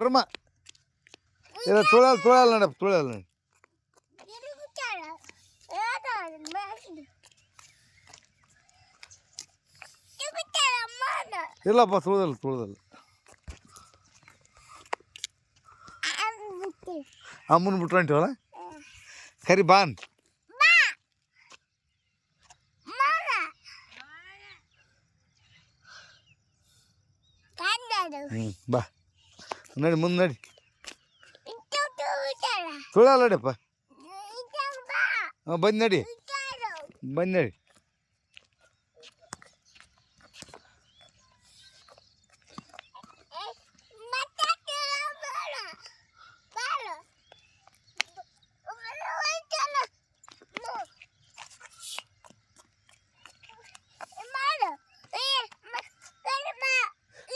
ಕರ್ಮ ಇಲ್ಲ ತುಳಲ್ಲ ತುಳಲ್ಲ ನಡಪ್ಪ ತುಳಲ್ಲ ನಡಿ ಇಲ್ಲಪ್ಪ ತುಳ್ದಲ್ಲ ತುಳ್ದಲ್ಲ ಅಮ್ಮನ ಬಿಟ್ಟು ಹೊಂಟಿವಲ್ಲ ಕರಿ ಬಾನ್ ಹ್ಞೂ ಬಾ ನಡಿ ಮುಂದೆ ನಡಿ. ತುಳಲ್ಲ ನಡಿಯಪ್ಪ. ಹಾಂ ಬಂದು ನಡಿ. ಬಂದು ನಡಿ.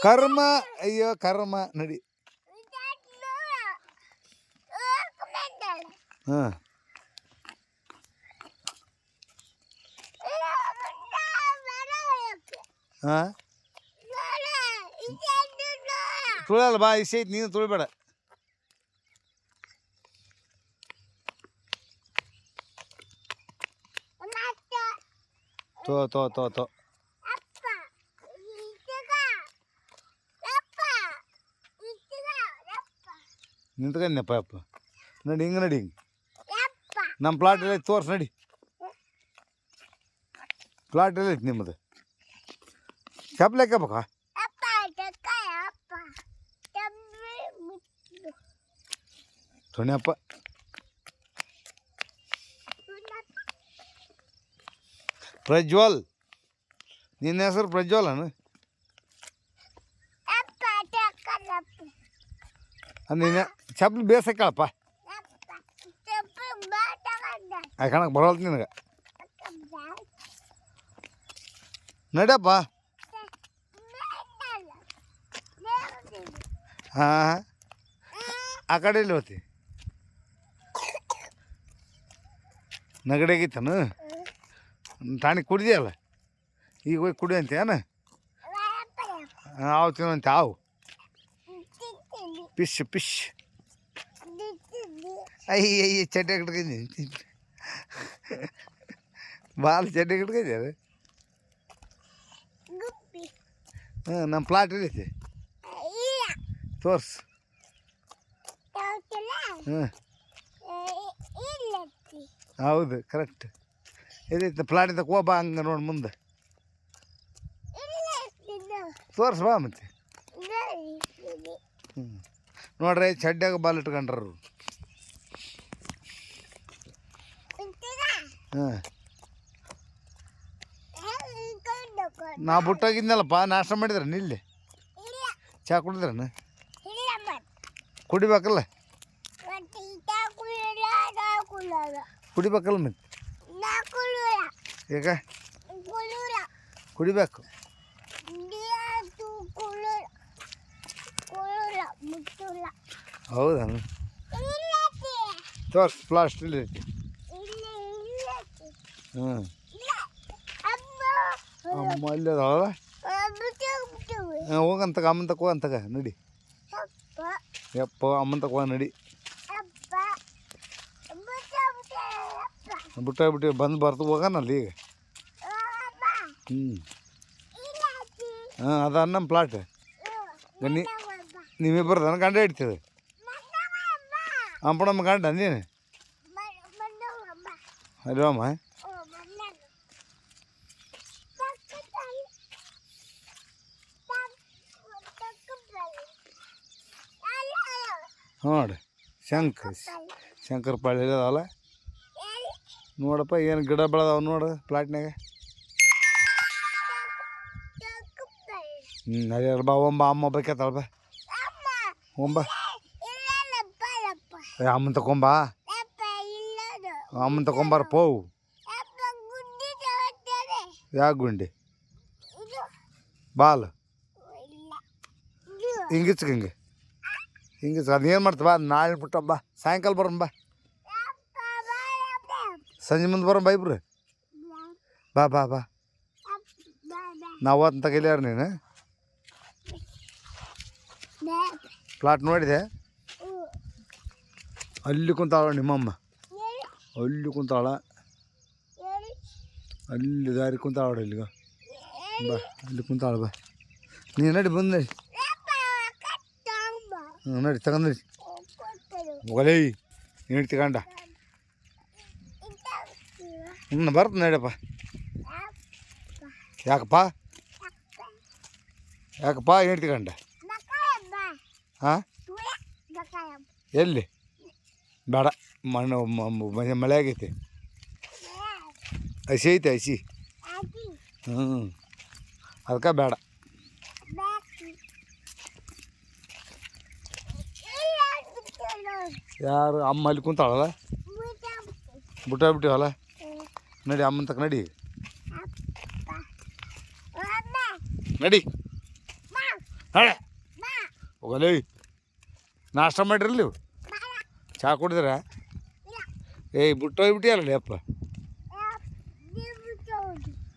ಕರ್ಮ ಅಯ್ಯೋ ಕರ್ಮ ನಡಿ. ಹಾಂ ಹಾಂ ತುಳಲ್ಲ ಬಾ ಇಸೆ ಐತಿ ನೀನು ತುಳಿಬೇಡ ತೋ ತೋ ತೋ ತೋ ನಿಂತ್ಕೊಂಡಪ್ಪ ಅಪ್ಪ ನಡಿ ಹಿಂಗೆ ನಡಿ ಹಿಂಗೆ ನಮ್ಮ ಪ್ಲಾಟ್ ಎಲ್ಲ ಐತಿ ತೋರ್ಸ್ ನಡಿ. ಪ್ಲಾಟ್ ಎಲ್ಲ ಐತಿ ನಿಮ್ಮದು ಚಪ್ಪಲಿ ಹಾಕಬೇಕ ಸೊಣ್ಯಪ್ಪ ಪ್ರಜ್ವಲ್. ನಿನ್ನ ಹೆಸರು ಪ್ರಜ್ವಲ್ ಅನು? ನಿನ್ನ ಚಪ್ಪಲಿ ಬೇಸಕ್ಕಳಪ್ಪ ಹಾಕಣಕ್ಕೆ ಬರೋಲ್ತ ನಿನಗೆ ನಡಿಯಪ್ಪ ಹಾಂ ಆ ಕಡೆ ಇಲ್ಲಿ ಹೋತಿ ನಗಡೆಗಿತ್ತನು ಟಾಣಿಕ್ ಕುಡಿದಿಯಲ್ಲ ಈಗ ಹೋಗಿ ಕುಡಿ ಅಂತೇನ ಆವು ತಿನ್ನಂತೆ ಆವು ಪಿಶ್ ಪಿಶ್ ಅಯ್ಯ ಅಯ್ಯ ಚಡ್ಡೆ ಕಟ್ಕೊಂಡಿ ಬಾಲ್ ಚಡ್ಡಿ ಕಟ್ಕೊಂಡಿ ಹಾಂ ನಮ್ಮ ಪ್ಲಾಟ್ ಐತಿ ತೋರ್ಸು. ಹಾಂ. ಹೌದು ಕರೆಕ್ಟ್ ಇದೈತೆ ಪ್ಲಾಟಿಂದ ಕೋಬ ಹಂಗೆ ನೋಡಿ ಮುಂದೆ. ತೋರ್ಸು ಬಾ ಮತ್ತೆ. ಹ್ಞೂ ನೋಡ್ರಿ ಚಡ್ಡಾಗ ಬಾಲ್ ಇಟ್ಕೊಂಡ್ರು. ಹಾಂ. ನಾ ಬಿಟ್ಟೋಗಿದ್ನಲ್ಲಪ್ಪ, ನಾಷ್ಟ ಮಾಡಿದ್ರೆ ನಿಲ್ಲಿ ಚಾ ಕುಡಿದ್ರನ? ಕುಡಿಬೇಕಲ್ಲ? ಕುಡಿಬೇಕಲ್ಲ ಮತ್ತೆ? ಈಗ? ಕುಡಿಬೇಕು. ಹೌದಾ? ತೋರ್ಸ್ ಪ್ಲಾಸ್ಟಿಲ್ ಐತಿ ಹ್ಞೂ ಅಮ್ಮ ಅಲ್ಲಿ ಹಾಂ ಹೋಗಂತಗ ಅಮ್ಮನ ತಕೋ ಅಂತಕ ನಡಿ. ಯಪ್ಪ ಅಮ್ಮನ ತಕೋ ನಡಿ. ಬಿಟ್ಟ ಬಿಟ್ಟು ಬಂದು ಬರ್ತು ಹೋಗೋಣಲ್ಲ ಈಗ. ಹ್ಞೂ ಹಾಂ ಅದ ನಮ್ಮ ಪ್ಲಾಟ್ ನೀ ನೀವಿಬ್ಬರು ನನ್ನ ಗಂಡ ಇಡ್ತದೆ ಅಂಪಣಮ್ಮ ಗಂಡ ನೀನು? ಅಲ್ವಮ್ಮ ಶಂಕ ಶಂಕರ ಪಾಳಿ ಇದಾವಲ್ಲ ನೋಡಪ್ಪ, ಏನು ಗಿಡ ಬೆಳೆದಾವ ನೋಡು ಪ್ಲಾಟ್ನಾಗ ಹ್ಞೂ ಅದೇ ಬಾ ಒಂಬ ಅಮ್ಮ ಬೇಕತ್ತಳ ಬಾ. ಒಂಬ. ಅಮ್ಮನ ತಗೊಂಬ ಅಮ್ಮನ ತಗೊಂಬಾರ ಪೋವು ಯಾವ ಗುಂಡಿ? ಬಾಲ್. ಹಿಂಗಿಚ್ಕ ಹಿಂಗೆ ಅದು ಅದೇನು ಬಾ, ನಾಳೆ ಬಿಟ್ಟ ಬಾ. ಸಾಯಂಕಾಲ ಬರೋಣ ಬಾ. ಸಂಜೆ ಮುಂದೆ ಬರೋಣ ಬಾ ಇಬ್ರು. ಬಾ ಬಾ ಬಾ. ನಾವು ಅಂತ ಕಲಿಯಾರ ನೀನು? ಪ್ಲಾಟ್ ನೋಡಿದೆ? ಅಲ್ಲಿ ಕುಂತಾಳ ನಿಮ್ಮಮ್ಮ. ಅಲ್ಲಿ ಕುಂತಾಳ. ಅಲ್ಲಿ ದಾರಿ ಕುಂತಾಳ ಇಲ್ಲಿಗ. ಬಾ, ಅಲ್ಲಿ ಕುಂತಾಳ ಬಾ. ನೀನು ನಡಿ ಬಂದು ನಡಿ. ನಡಿ ತಗೊಂಡ್ರಿ ನಡಿ. ನೀಡಿ ತಗೊಂಡ. ಹ್ಞೂ ಬರ್ತ ನಡಿಯಪ್ಪ. ಯಾಕಪ್ಪ? ಯಾಕಪ್ಪ? ಏನು ತಗೊಂಡ. ಹಾಂ ಎಲ್ಲಿ? ಬೇಡ ಮಣ್ಣು ಮಳೆ ಆಗೈತಿ. ಹಸಿ ಐತೆ ಹಸಿ ಹ್ಞೂ ಅದಕ್ಕೆ ಬೇಡ. ಯಾರು ಅಮ್ಮ ಅಲ್ಲಿ ಕುಂತಾಳಲ್ಲ? ಬಿಟ್ಟ ಬಿಟ್ಟಿವಲ್ಲ ನಡಿ ಅಮ್ಮನ ತಕ ನಡಿ. ನಡಿ. ಹಳೆ. ಹೋಗಲೇ. ನಾಷ್ಟ ಮಾಡಿರಲ್ಲ ನೀವು? ಚಹಾ ಕುಡಿದ್ರ? ಏಯ್, ಬಿಟ್ಟು ಹೋಗ್ಬಿಟ್ಟಿಯಲ್ಲ ಅಪ್ಪ.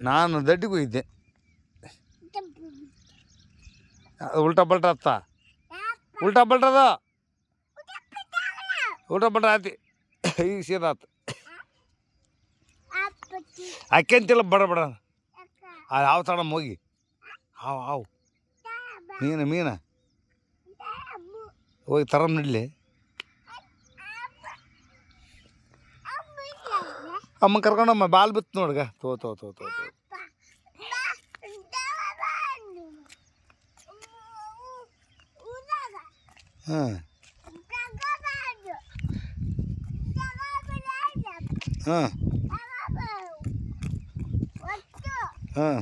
ನಾನು ದಡ್ಡಿಗೆ ಹೋಗಿದ್ದೆ. ಉಲ್ಟಾ ಪಲ್ಟ ಅತ್ತ? ಉಲ್ಟಾ ಪಲ್ಟದ ಉಲ್ಟಾ ಪಲ್ಟ ಆತಿ. ಈಗ ಸೀದಾತ ಅಕ್ಕಂತಿಲ್ಲ ಬಡ ಬಡ. ಆ ಯಾವ ತಡ ಹೋಗಿ ಹಾವು ಹಾವು. ಮೀನ ಮೀನ? ಹೋಗಿ ತರಮ್ ನಡ್ಲಿ. ಅಮ್ಮ. ಕರ್ಕೊಂಡಮ್ಮ ಬಾಲ್ ಬಿತ್ತು ನೋಡ್ಗ ತೋ ತೋ ತೋ ತೋ ತೋ. ಹಾಂ. ಹಾಂ. ಹಾಂ.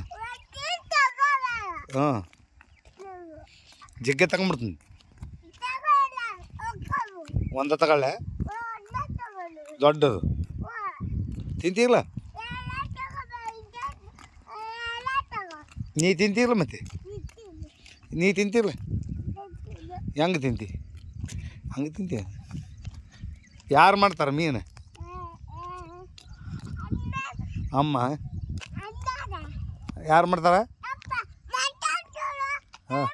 ಹಾಂ. ಜಗ್ಗೆ ತಗೊಂಬಿಡ್ತೀನಿ ಒಂದ ತಗೊಳ್ಳೆ. ದೊಡ್ಡದು. ತಿಂತೀರಲ್ಲ ನೀ ತಿಂತೀರಲ್ಲ ಮತ್ತೆ? ನೀ ತಿಂತೀರಲ್ಲ ಹೆಂಗೆ ತಿಂತಿ? ಹಂಗೆ ತಿಂತೀಯ? ಯಾರು ಮಾಡ್ತಾರೆ ಮೀನು? ಅಮ್ಮ? ಯಾರು ಮಾಡ್ತಾರೆ? ಹಾಂ.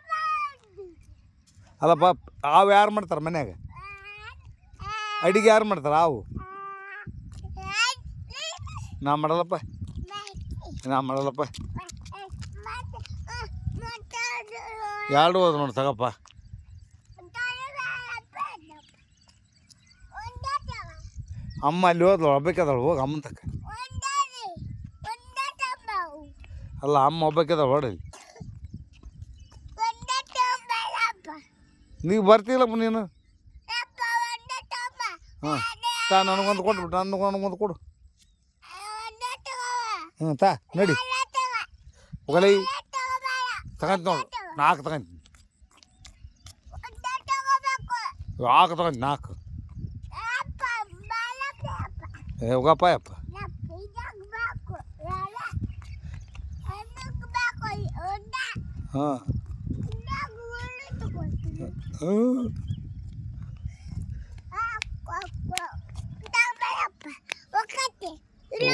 ಅಲ್ಲಪ್ಪ ಹಾವು ಯಾರು ಮಾಡ್ತಾರೆ ಮನ್ಯಾಗ? ಅಡಿಗೆ ಯಾರು ಮಾಡ್ತಾರೆ ಹಾವು? ನಾ ಮಾಡಲ್ಲಪ್ಪ. ನಾ ಮಾಡಲ್ಲಪ್ಪ. ಎರಡು ಹೋದ್ ನೋಡಿ ತಗಪ್ಪ. ಅಮ್ಮ ಅಲ್ಲಿ ಹೋದ್ಲು ಒಬ್ಬಾಕದಳು ಹೋಗಿ ಅಮ್ಮನ ತಕ್ಕ. ಅಲ್ಲ ಅಮ್ಮ ಒಬ್ಬಾಕದಳು ಹೊಡಿ ನೀವು ಬರ್ತೀಲಪ್ಪ ನೀನು? ಹಾಂ ತಾ ನನಗೊಂದು ಕೊಟ್ಬಿಟ್ಟು ನನಗೊಂದು ಕೊಡು. ಹ್ಞೂ ತಾ ನಡಿ. ಹೋಗಲೈ ತಗೊಂತ ನೋಡು ನಾಲ್ಕು ತಗೊಂತೀನಿ. ನಾಲ್ಕು ತಗೊಂಡು ನಾಲ್ಕು. ಹೋಗಪ್ಪ ಯಪ್ಪ ಹಾಂ.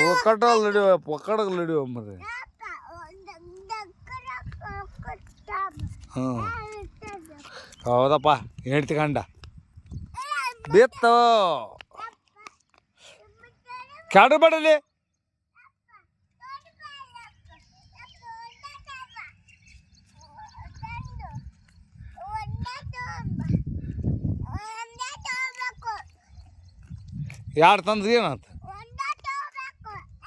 ಒಕ್ಕಟ್ಟಲ್ಲಿ ನಡಿವ ಒಕ್ಕಡಲ್ಲಿ ನಡಿವ ಮರಿ ಹ್ಞೂ ಹೌದಪ್ಪ ಹೆಂಡ್ತಿ ಕಂಡ ಬಿತ್ತು. ಕೆಡಬೇಡಲಿ ಯಾರು ತಂದ್ರೆ ಏನಾಯ್ತು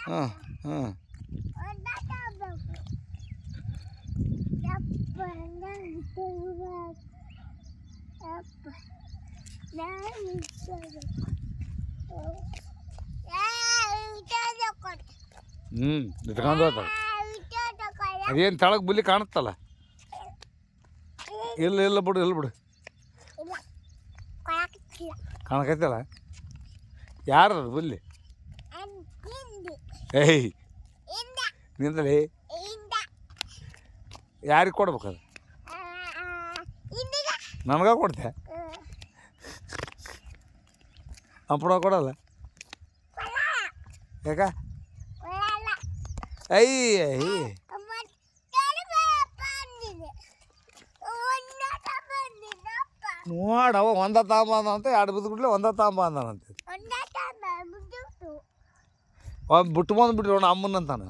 ಹಾಂ ಹಾಂ. ಹ್ಞೂ ಇಟ್ಕೊಂಡು ಹೋಗ್ತಾಳೆ ಅದೇನು ತೆಳಗೆ ಬುಲಿ ಕಾಣುತ್ತಲ್ಲ? ಇಲ್ಲ ಇಲ್ಲ ಬಿಡು ಇಲ್ಲ ಬಿಡು. ಕಾಣಕತ್ತಲ್ಲ? ಯಾರದು ಬುಲ್ಲಿ ಏಯ್. ನಿಂದಲಿ ಯಾರಿಗೆ ಕೊಡ್ಬೇಕದು ನನಗ ಕೊಡ್ತೆ? ಹಂಪಣ ಕೊಡಲ್ಲ. ಯಾಕ? ಅಯ್ಯ ನೋಡವ ಒಂದ ತಾಂಬ ಅಂತ ಎರಡು ಬಿದ್ದುಬಿಟ್ಲೆ ಒಂದ ತಾಂಬ ಅಂದಾನಂತೆ. ಬಿಟ್ಟು ಅವನು ಅಮ್ಮನಂತಾನ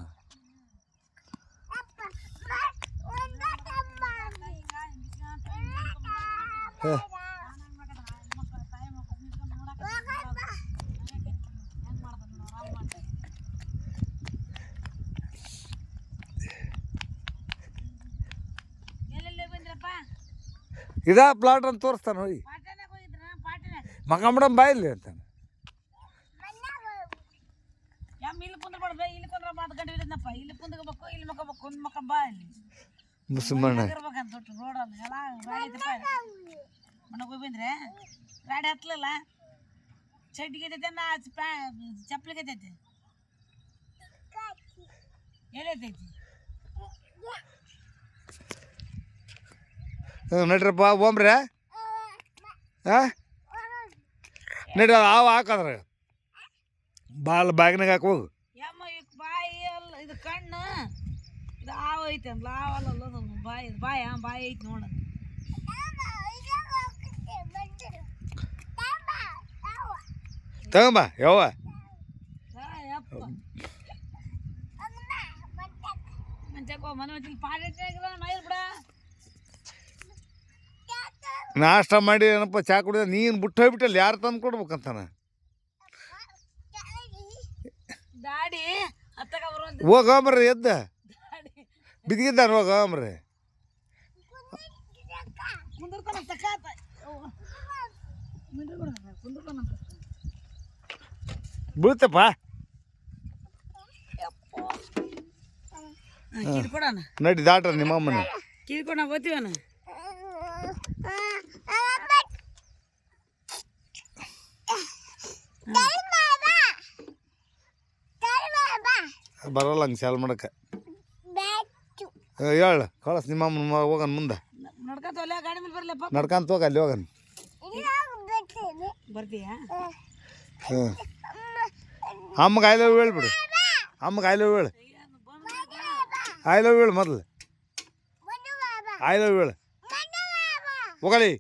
ಬಂದ್ರಪ್ಪ ಇದಾ ಪ್ಲಾಟ್ ಅಂತ ತೋರಿಸ್ತಾನೆ ಹೋಗಿ ಪಾಟನಾಗ ಮೇಡಮ್ ಬಾಯಿಲಿ ಅಂತಾನೆ. ಯಮ್ಮ ಇಲ್ಲಿ ಕುಂದ್ರಬಾರ್ದು ಇಲ್ಲಿ ಕುಂದ್ರ ಮಾತು ಗಂಟೆ ಇದ್ದಪ್ಪ ಇಲ್ಲಿ ಕುಂದ್ರಬೇಕು ಇಲ್ಲಿ ಮಕ್ಕಬೇಕು ಕುಂದ್ ಮಕ್ಕ ಬಾ ಇಲ್ಲಿ. ಮುಸಲ್ಮಾನ. ಇರ್ಬೇಕಂತ ದೊಡ್ಡ ಎಲ್ಲ ಗಾಡಿ ಮನೆಗೆ ಬಂದ್ರೆ ಗಾಡಿ ಹತ್ತಲಿಲ್ಲ ಚಡ್ಡಿಗೆ ಐತೈತೆ ನಾ ಚಪ್ಪಲಿಗೆ ಐತೈತೆ ಎಲ್ಲೈತೈತಿ ಹ್ಞೂ ನಡ್ರಪ್ಪ ಓಮ್ರೆ ಹಾಂ ನಡ್ರಿ ಅವು ಹಾಕದ್ರ. ಬಾಲ್ ಬ್ಯಾಗ್ನಾಗ ಹಾಕಿ ಯಮ್ಮ ಈಗ ಬಾಯಿ ಅಲ್ಲ ಇದು ಕಣ್ಣು ಇದು ಹಾವು ಐತೆ ಅಲ್ಲ ಬಾಯಿ ಬಾಯಿ ಹಾಂ ಬಾಯಿ ಐತಿ ನೋಡ. ತಗೊಂಬ ಯವ್ವ. ನಾಷ್ಟ ಮಾಡಿ ಏನಪ್ಪ ಚಾ ಕುಡಿದ ನೀನು ಬಿಟ್ಟು ಹೋಗ್ಬಿಟ್ಟಲ್ಲಿ ಯಾರು ತಂದು ಕೊಡ್ಬೇಕಂತಾನ? ಹೋಗಮ್ರಿ ಎದ್ದ? ಬಿದ್ದಿದ್ದಾನೆ ಕುಂದಿರ್ತಾನಂತ ಬೀಳ್ತಪ್ಪ. ನಡಿ ದಾಟ್ರ ನಿಮ್ಮ ಅಮ್ಮನ ಕಿಡ್ಕೊಡ ಓದ್ತೀವನ ಬರಲ್ಲ ಹಂಗೆ ಸಾಲ್ ಮಾಡಕ್ಕೆ? ಹೇಳ ಕಳಸ್ ನಿಮ್ಮ ಅಮ್ಮನ ಹೋಗನ್ ಮುಂದೆ. ನಡ್ಕತ ಒಲೆ ಗಾಡಿ ಮೇಲೆ ಬರ್ಲಪ್ಪ ನಡ್ಕಂತ ಹೋಗ ಅಲ್ಲಿ ಹೋಗನ್. ಬರ್ತೀಯಾ? ಹ್ಞೂ ಅಮ್ಮಗೆ ಐ ಲವ್ ಹೇಳ್ಬಿಡು. ಅಮ್ಮಗೆ ಐ ಲವ್ ಹೇಳು. ಐ ಲವ್ ಹೇಳು ಮೊದಲು. ಐ ಲವ್ ಹೇಳು. ಹೋಗಲಿ.